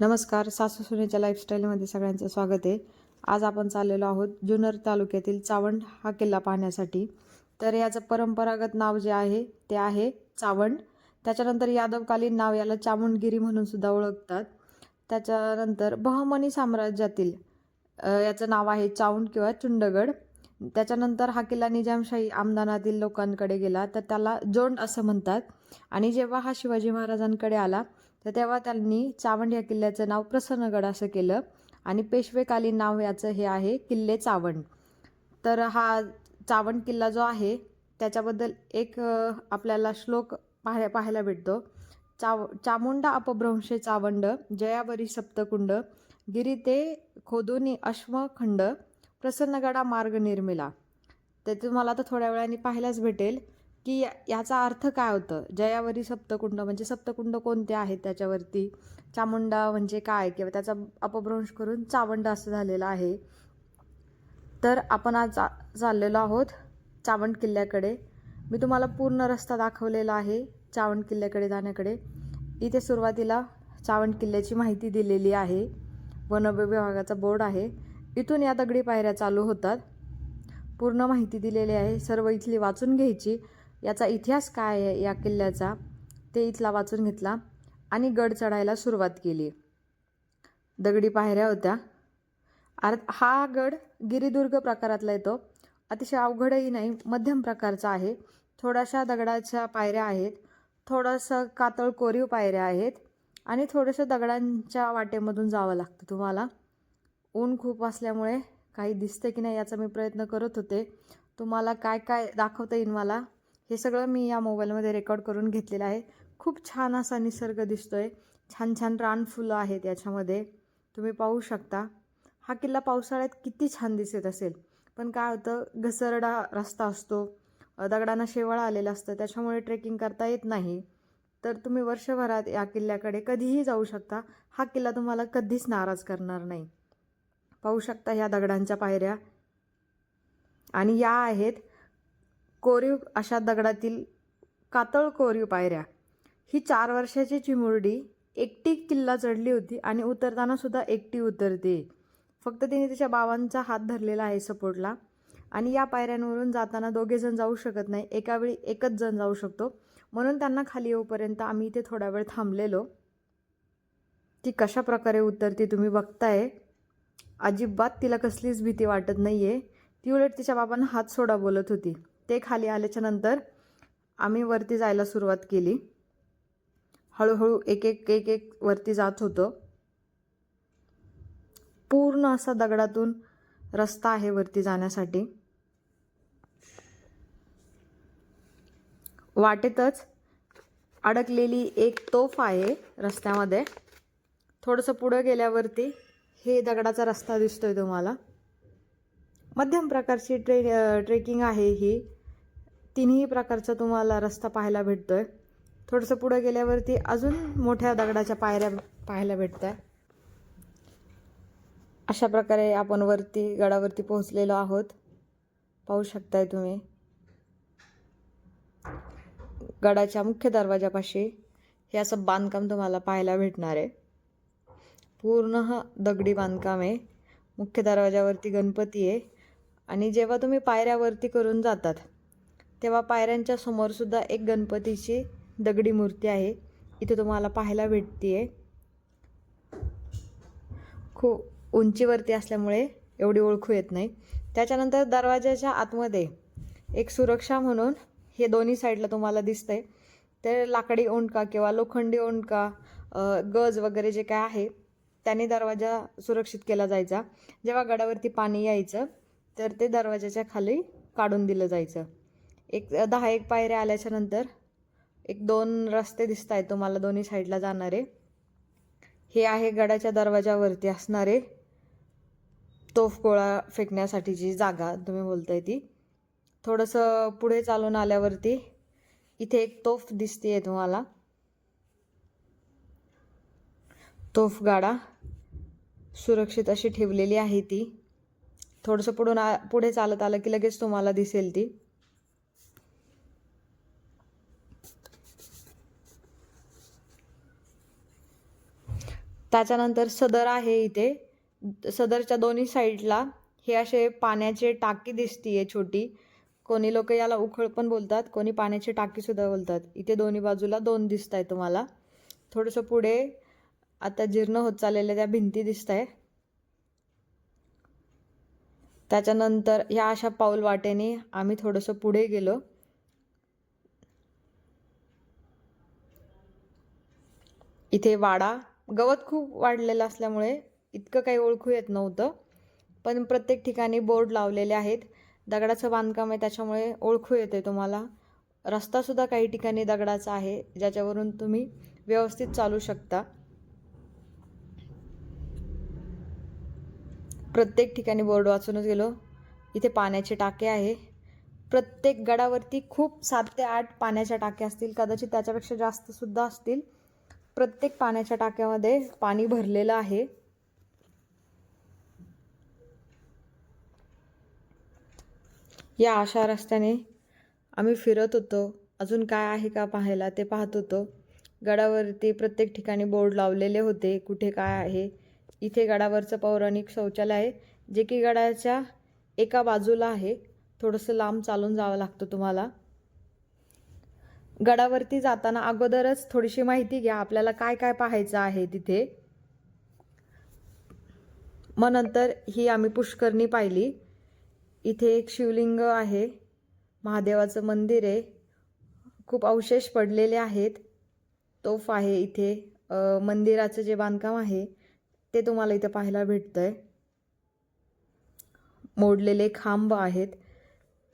नमस्कार सासू सुनेच्या लाईफस्टाईलमध्ये सगळ्यांचं स्वागत आहे. आज आपण चाललेलो आहोत जुन्नर तालुक्यातील चावंड हा किल्ला पाहण्यासाठी. तर याचं परंपरागत नाव जे आहे ते आहे चावंड. त्याच्यानंतर यादवकालीन नाव याला चामुंडगिरी म्हणून सुद्धा ओळखतात. त्याच्यानंतर बहमनी साम्राज्यातील याचं नाव आहे चावंड किंवा चुंडगड. त्याच्यानंतर हा किल्ला निजामशाही आमदानातील लोकांकडे गेला तर त्याला जोंड असं म्हणतात. आणि जेव्हा हा शिवाजी महाराजांकडे आला तर तेव्हा त्यांनी चावंड या किल्ल्याचं नाव प्रसन्नगड असं केलं आणि पेशवेकालीन नाव याचं हे आहे किल्ले चावंड. तर हा चावंड किल्ला जो आहे त्याच्याबद्दल एक आपल्याला श्लोक पाहाय पाहायला भेटतो. चाव चामुंडा अपभ्रंशे चावंड जयावरी सप्तकुंड गिरी ते खोदुनी अश्वखंड प्रसन्नगडा मार्ग निर्मिला. ते तुम्हाला आता थोड्या वेळाने पाहायलाच भेटेल. की याचा अर्थ काय होतं? जयावरी सप्तकुंड म्हणजे सप्तकुंड कोणते आहेत त्याच्यावरती? चामुंडा म्हणजे काय? किंवा त्याचा अपभ्रंश करून चावंड असं झालेलं आहे. तर आपण आज चाललेलो आहोत चावंड किल्ल्याकडे. मी तुम्हाला पूर्ण रस्ता दाखवलेला आहे चावंड किल्ल्याकडे जाण्याकडे. इथे सुरुवातीला चावंड किल्ल्याची माहिती दिलेली आहे. वन विभागाचा बोर्ड आहे. इथून या दगडी पायऱ्या चालू होतात. पूर्ण माहिती दिलेली आहे. सर्व इथली वाचून घ्यायची. याचा इतिहास काय आहे या किल्ल्याचा ते इथला वाचून घेतला आणि गड चढायला सुरुवात केली. दगडी पायऱ्या होत्या. आर हा गड गिरिदुर्ग प्रकारातला येतो. अतिशय अवघडही नाही मध्यम प्रकारचा आहे. थोड्याशा दगडाच्या पायऱ्या आहेत थोडंसं कातळ कोरीव पायऱ्या आहेत आणि थोडंसं दगडांच्या वाटेमधून जावं लागतं तुम्हाला. ऊन खूप असल्यामुळे काही दिसतं की नाही याचा मी प्रयत्न करत होते. तुम्हाला काय काय दाखवता येईल मला? हे सगळं मी या मोबाईलमध्ये रेकॉर्ड करून घेतलेलं आहे. खूप छान असा निसर्ग दिसतो आहे छान छान रानफुलं आहेत याच्यामध्ये. तुम्ही पाहू शकता. हा किल्ला पावसाळ्यात किती छान दिसत असेल. पण काय होतं घसरडा रस्ता असतो. दगडांना शेवाळ आलेला असतं. त्याच्यामुळे ट्रेकिंग करता येत नाही. तर तुम्ही वर्षभरात या किल्ल्याकडे कधीही जाऊ शकता. हा किल्ला तुम्हाला कधीच नाराज करणार नाही. पाहू शकता ह्या दगडांच्या पायऱ्या. आणि या आहेत कोरीव अशा दगडातील कातळ कोरीव पायऱ्या. ही चार वर्षाची चिमुरडी एकटी किल्ला चढली होती आणि उतरतानासुद्धा एकटी उतरते. फक्त तिने तिच्या बाबांचा हात धरलेला आहे सपोर्टला आणि या पायऱ्यांवरून जाताना दोघे जण जाऊ शकत नाही. एकावेळी एकच जण जाऊ शकतो. म्हणून त्यांना खाली येऊपर्यंत आम्ही इथे थोडा वेळ थांबलेलो. ती कशा प्रकारे उतरते तुम्ही बघताय? अजिबात तिला कसलीच भीती वाटत नाही आहे ती उलट तिच्या बाबांना हात सोडा बोलत होती. ते खाली आल्याच्यानंतर आम्ही वरती जायला सुरुवात केली. हळूहळू एक एक एक एक वरती जात होतो. पूर्ण असा दगडातून रस्ता आहे वरती जाण्यासाठी. वाटेतच अडकलेली एक तोफ आहे रस्त्यामध्ये. थोडंसं पुढं गेल्यावरती हे दगडाचा रस्ता दिसतोय तुम्हाला. मध्यम प्रकारची ट्रे ट्रेकिंग आहे ही. तिन्ही प्रकारचा तुम्हाला रस्ता पाहायला भेटतो आहे थोडंसं पुढं गेल्यावरती अजून मोठ्या दगडाच्या पायऱ्या पाहायला भेटत आहे अशा प्रकारे आपण वरती गडावरती पोहोचलेलो आहोत. पाहू शकताय तुम्ही. गडाच्या मुख्य दरवाजापाशी हे असं बांधकाम तुम्हाला पाहायला भेटणार आहे. पूर्ण हा दगडी बांधकाम आहे. मुख्य दरवाजावरती गणपती आहे. आणि जेव्हा तुम्ही पायऱ्यावरती करून जातात तेव्हा पायऱ्यांच्या समोरसुद्धा एक गणपतीची दगडी मूर्ती आहे. इथे तुम्हाला पाहायला भेटते खूप उंचीवरती असल्यामुळे एवढी ओळखू येत नाही. त्याच्यानंतर दरवाजाच्या आतमध्ये एक सुरक्षा म्हणून हे दोन्ही साईडला तुम्हाला दिसतंय. ते लाकडी ओंडका किंवा लोखंडी ओंडका गज वगैरे जे काय आहे त्याने दरवाजा सुरक्षित केला जायचा. जेव्हा गडावरती पाणी यायचं तर ते दरवाजाच्या खाली काढून दिलं जायचं. एक दहा एक पायऱ्या आल्याच्यानंतर एक दोन रस्ते दिसत आहेत तुम्हाला दोन्ही साईडला जाणारे. हे आहे गडाच्या दरवाजावरती असणारे तोफगोळा फेकण्यासाठीची जागा तुम्ही बोलताय ती. थोडंसं पुढे चालून आल्यावरती इथे एक तोफ दिसते तुम्हाला. तोफ गाडा सुरक्षित अशी ठेवलेली आहे ती. थोडंसं पुढून आ पुढे चालत आलं की लगेच तुम्हाला दिसेल ती. त्याच्यानंतर सदर आहे इथे. सदरच्या दोन्ही साईडला हे असे पाण्याचे टाकी दिसतीये छोटी. कोणी लोक याला उखळ पण बोलतात कोणी पाण्याची टाकीसुद्धा बोलतात. इथे दोन्ही बाजूला दोन दिसत आहे तुम्हाला. थोडंसं पुढे आता जीर्ण होत चाललेल्या त्या भिंती दिसत आहे त्याच्यानंतर ह्या अशा पाऊल वाटेने आम्ही थोडंसं पुढे गेलो. इथे वाडा गवत खूप वाढलेलं असल्यामुळे इतकं काही ओळखू येत नव्हतं. पण प्रत्येक ठिकाणी बोर्ड लावलेले आहेत. दगडाचं बांधकाम आहे त्याच्यामुळे ओळखू येते तुम्हाला. रस्तासुद्धा काही ठिकाणी दगडाचा आहे ज्याच्यावरून तुम्ही व्यवस्थित चालू शकता. प्रत्येक ठिकाणी बोर्ड वाचूनच गेलो. इथे पाण्याचे टाके आहे. प्रत्येक गडावरती खूप सात ते आठ पाण्याच्या टाक्या असतील कदाचित त्याच्यापेक्षा जास्तसुद्धा असतील. प्रत्येक पाण्याच्या टाक्यामध्ये पाणी भरलेलं आहे. या अशा रस्त्याने आम्ही फिरत होतो. अजून काय आहे का पाहायला ते पाहत होतो. गडावरती प्रत्येक ठिकाणी बोर्ड लावलेले होते. कुठे काय आहे? इथे गडावरचं पौराणिक शौचालय आहे जे की गडाच्या एका बाजूला आहे. थोडंसं लांब चालून जावं लागतं तुम्हाला. गडावरती जाताना अगोदरच थोडीशी माहिती घ्या आपल्याला काय काय पाहायचं आहे तिथे. मग नंतर ही आम्ही पुष्करणी पाहिली. इथे एक शिवलिंग आहे महादेवाचं मंदिर आहे. खूप अवशेष पडलेले आहेत. तोफ आहे इथे. मंदिराचं जे बांधकाम आहे ते तुम्हाला इथं पाहायला भेटतं आहे मोडलेले खांब आहेत.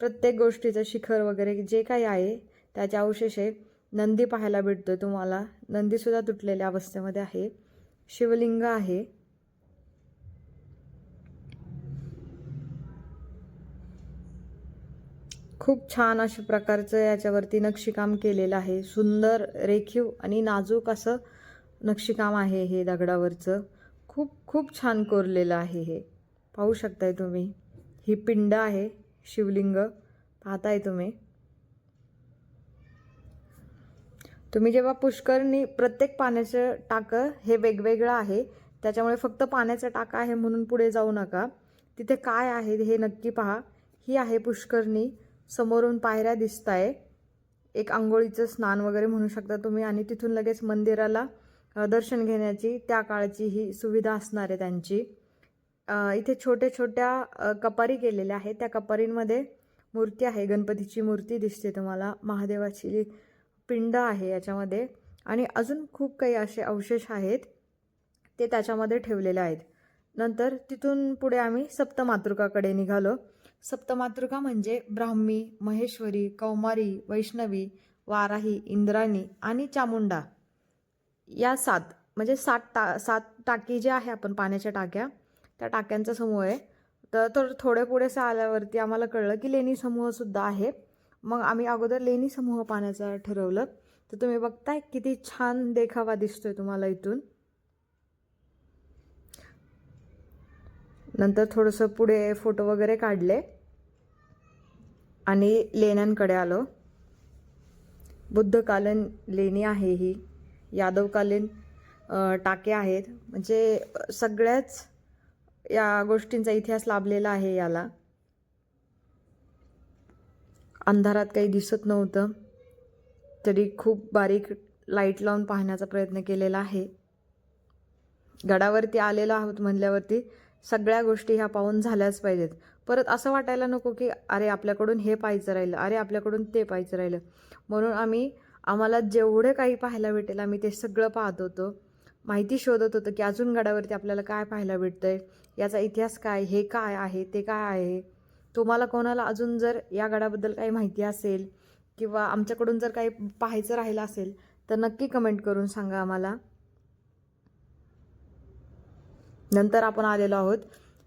प्रत्येक गोष्टीचं शिखर वगैरे जे काही आहे त्याचे अवशेष आहे नंदी पाहायला भेटतोय तुम्हाला. नंदीसुद्धा तुटलेल्या अवस्थेमध्ये आहे. शिवलिंग आहे. खूप छान अशा प्रकारचं याच्यावरती नक्षीकाम केलेलं आहे. सुंदर रेखीव आणि नाजूक असं नक्षीकाम आहे हे दगडावरचं. खूप खूप छान कोरलेलं आहे हे. पाहू शकताय तुम्ही. ही पिंड आहे शिवलिंग. पाहताय तुम्ही. तुम्ही जेव्हा पुष्करणी प्रत्येक पाण्याचं टाकं हे वेगवेगळं आहे त्याच्यामुळे फक्त पाण्याचं टाकं आहे म्हणून पुढे जाऊ नका. तिथे काय आहे हे नक्की पहा. ही आहे पुष्करणी. समोरून पायऱ्या दिसत आहे एक आंघोळीचं स्नान वगैरे म्हणू शकता तुम्ही. आणि तिथून लगेच मंदिराला दर्शन घेण्याची त्या काळची ही सुविधा असणार आहे त्यांची. इथे छोट्या छोट्या कपारी केलेल्या आहेत. त्या कपारींमध्ये मूर्ती आहे. गणपतीची मूर्ती दिसते तुम्हाला. महादेवाची पिंड आहे याच्यामध्ये. आणि अजून खूप काही असे अवशेष आहेत ते त्याच्यामध्ये ठेवलेले आहेत. नंतर तिथून पुढे आम्ही सप्तमातृकाकडे निघालो. सप्तमातृका म्हणजे ब्राह्मी महेश्वरी कौमारी वैष्णवी वाराही इंद्राणी आणि चामुंडा. या सात म्हणजे सात टा सात टाकी जे आहे आपण पाण्याच्या टाक्या त्या टाक्यांचा समूह आहे. तर तर थोडे पुढेसं आल्यावरती आम्हाला कळलं की लेणी समूहसुद्धा आहे. मग आम्ही अगोदर लेणी समूह पाण्याचा ठरवलं. तर तुम्ही बघताय किती छान देखावा दिसतोय तुम्हाला इथून. नंतर थोडंसं पुढे फोटो वगैरे काढले. आणि लेण्यांकडे आलो. बुद्धकालीन लेणी आहे ही. यादवकालीन टाके आहेत. म्हणजे सगळ्याच या गोष्टींचा इतिहास लाभलेला आहे याला. अंधारात काही दिसत नव्हतं. तरी खूप बारीक लाइट लावून पाहण्याचा प्रयत्न केलेला आहे. गडावरती आलेलो आहोत म्हणल्यावरती सगळ्या गोष्टी ह्या पाहून झाल्याच पाहिजेत. परत असं वाटायला नको की अरे आपल्याकडून हे पाहायचं राहिलं. अरे आपल्याकडून ते पाहायचं राहिलं. म्हणून आम्ही आम्हाला जेवढं काही पाहायला भेटेल आम्ही ते सगळं पाहत होतो. माहिती शोधत होतं की अजून गडावरती आपल्याला काय पाहायला भेटतं आहे याचा इतिहास काय हे काय आहे ते काय आहे? तुम्हाला कोणाला अजून जर या गडाबद्दल काही माहिती असेल किंवा आमच्याकडून जर काही पाहायचं राहिलं असेल तर नक्की कमेंट करून सांगा आम्हाला. नंतर आपण आलेलो आहोत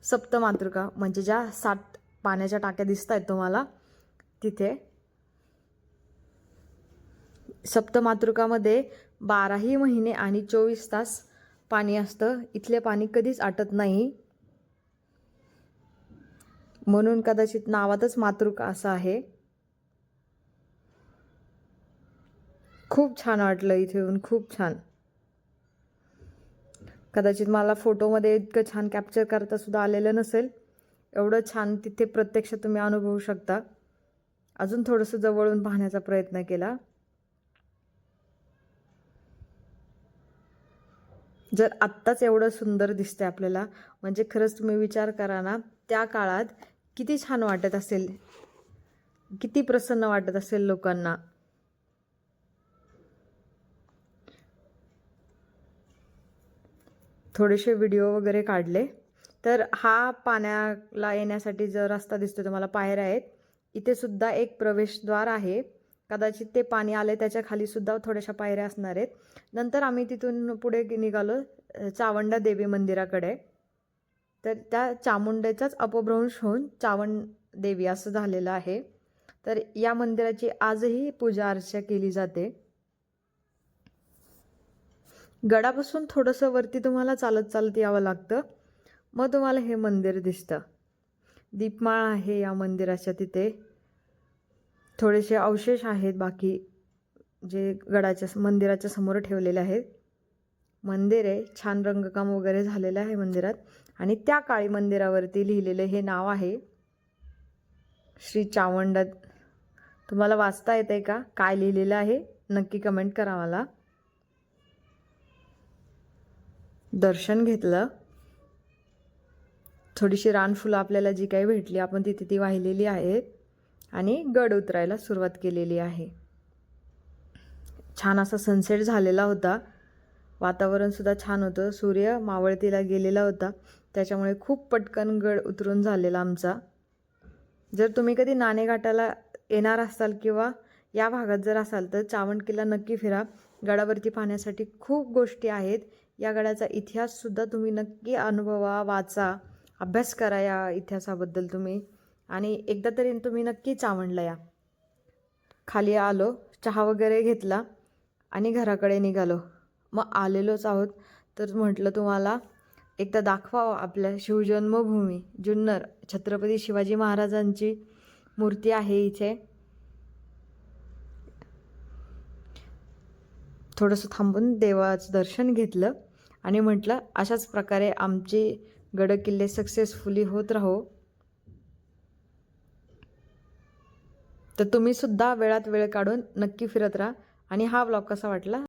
सप्तमातृका म्हणजे ज्या सात पाण्याच्या टाक्या दिसत आहेत तुम्हाला तिथे. सप्तमातृकामध्ये बाराही महिने आणि चोवीस तास पाणी असतं. इथले पाणी कधीच आटत नाही. म्हणून कदाचित नावातच मातृक असं आहे. खूप छान वाटलं इथे येऊन खूप छान. कदाचित मला फोटोमध्ये इतकं छान कॅप्चर करता सुद्धा आलेलं नसेल. एवढं छान तिथे प्रत्यक्ष तुम्ही अनुभवू शकता. अजून थोडंसं जवळून पाहण्याचा प्रयत्न केला. जर आत्ताच एवढं सुंदर दिसतंय आपल्याला म्हणजे खरंच तुम्ही विचार करा ना त्या काळात किती छान वाटत असेल. किती प्रसन्न वाटत असेल लोकांना. थोडेसे व्हिडिओ वगैरे काढले. तर हा पाण्याला येण्यासाठी जो रस्ता दिसतो तुम्हाला पायऱ्या आहेत इथे सुद्धा एक प्रवेशद्वार आहे. कदाचित ते पाणी आले त्याच्याखाली सुद्धा थोड्याशा पायऱ्या असणार आहेत. नंतर आम्ही तिथून पुढे निघालो चावंडा देवी मंदिराकडे. तर त्या चामुंडेचाच अपभ्रंश होऊन चावंड देवी असं झालेलं आहे. तर या मंदिराची आजही पूजा अर्चा केली जाते. गडापासून थोडंसं वरती तुम्हाला चालत चालत यावं लागतं. मग तुम्हाला हे मंदिर दिसतं. दीपमाळ आहे या मंदिराच्या तिथे. थोडेसे अवशेष आहेत बाकी जे गडाच्या मंदिराच्या समोर ठेवलेले आहेत. मंदिर आहे छान रंगकाम वगैरे झालेलं आहे मंदिरात. आणि त्या काळी मंदिरावरती लिहिलेलं हे नाव आहे. श्री चावंड. तुम्हाला वाचता येत आहे का? काय लिहिलेलं आहे? नक्की कमेंट करा मला. दर्शन घेतलं. थोडीशी रानफुलं आपल्याला जी काही भेटली आपण तिथे ती वाहिलेली आहेत आणि गड उतरायला सुरुवात केलेली आहे. छान असा सनसेट झालेला होता. वातावरणसुद्धा छान होतं. सूर्य मावळतीला गेलेला होता. त्याच्यामुळे खूप पटकन गड उतरून झालेला आमचा. जर तुम्ही कधी नाणेघाटाला येणार असाल किंवा या भागात जर असाल तर चावंड किल्ला नक्की फिरा. गडावरती पाहण्यासाठी खूप गोष्टी आहेत. या गडाचा इतिहाससुद्धा तुम्ही नक्की अनुभवा वाचा. अभ्यास करा या इतिहासाबद्दल तुम्ही. आणि एकदा तरी तुम्ही नक्की चावंडला या. खाली आलो चहा वगैरे घेतला आणि घराकडे निघालो. मग आलेलोच आहोत. तर म्हटलं तुम्हाला एकदा दाखवावं आपल्या शिवजन्मभूमी. जुन्नर छत्रपती शिवाजी महाराजांची मूर्ती आहे इथे. थोडंसं थांबून देवाचं दर्शन घेतलं आणि म्हटलं अशाच प्रकारे आमचे गडकिल्ले सक्सेसफुली होत राहो. तर तुम्ही सुद्धा वेळात वेळ काढून नक्की फिरत राहा. आणि हा ब्लॉग कसा वाटला?